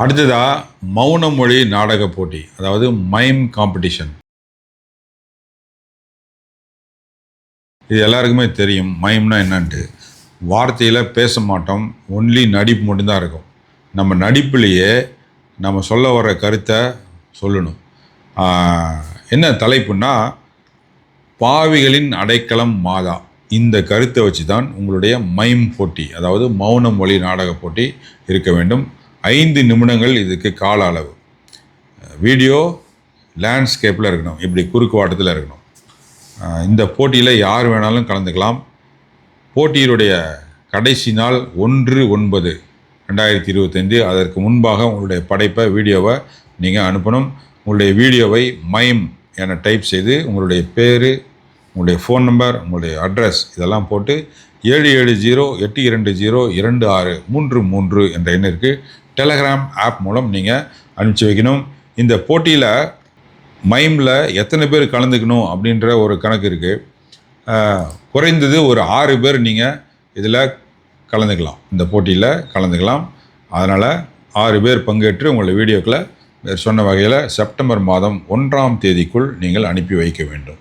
அடுத்ததா மௌன மொழி நாடக போட்டி அதாவது மைம் காம்படிஷன் இது எல்லாருக்குமே தெரியும் மைம்னா என்னன்ட்டு. வார்த்தையில் பேச மாட்டோம் ஒன்லி நடிப்பு மட்டும்தான் இருக்கும். நம்ம நடிப்புலேயே நம்ம சொல்ல வர கருத்தை சொல்லணும். என்ன தலைப்புன்னா பாவிகளின் அடைக்கலம் மாதா. இந்த கருத்தை வச்சு தான் உங்களுடைய மைம் போட்டி அதாவது மௌன மொழி நாடக போட்டி இருக்க வேண்டும். ஐந்து நிமிடங்கள் இதுக்கு கால அளவு வீடியோ லேண்ட்ஸ்கேப்பில் இருக்கணும் இப்படி குறுக்கு வாட்டத்தில் இருக்கணும் இந்த போட்டியில் யார் வேணாலும் கலந்துக்கலாம். போட்டியினுடைய கடைசி நாள் ஒன்று ஒன்பது ரெண்டாயிரத்தி இருபத்தைந்து. அதற்கு முன்பாக உங்களுடைய படைப்பை வீடியோவை நீங்கள் அனுப்பணும். உங்களுடைய வீடியோவை மைம் என டைப் செய்து உங்களுடைய பேர் உங்களுடைய ஃபோன் நம்பர் உங்களுடைய அட்ரஸ் இதெல்லாம் போட்டு ஏழு ஏழு ஜீரோ எட்டு இரண்டு ஜீரோ இரண்டு ஆறு மூன்று மூன்று என்ற எண்ணிற்கு டெலகிராம் ஆப் மூலம் நீங்கள் அனுப்பிச்சி வைக்கணும். இந்த போட்டியில் மைமில் எத்தனை பேர் கலந்துக்கணும் அப்படின்ற ஒரு கணக்கு இருக்குது குறைந்தது ஒரு ஆறு பேர் நீங்கள் இதில் கலந்துக்கலாம். இந்த போட்டியில் கலந்துக்கலாம். அதனால் ஆறு பேர் பங்கேற்று உங்களை வீடியோக்களை சொன்ன வகையில் செப்டம்பர் மாதம் ஒன்றாம் தேதிக்குள் நீங்கள் அனுப்பி வைக்க வேண்டும்.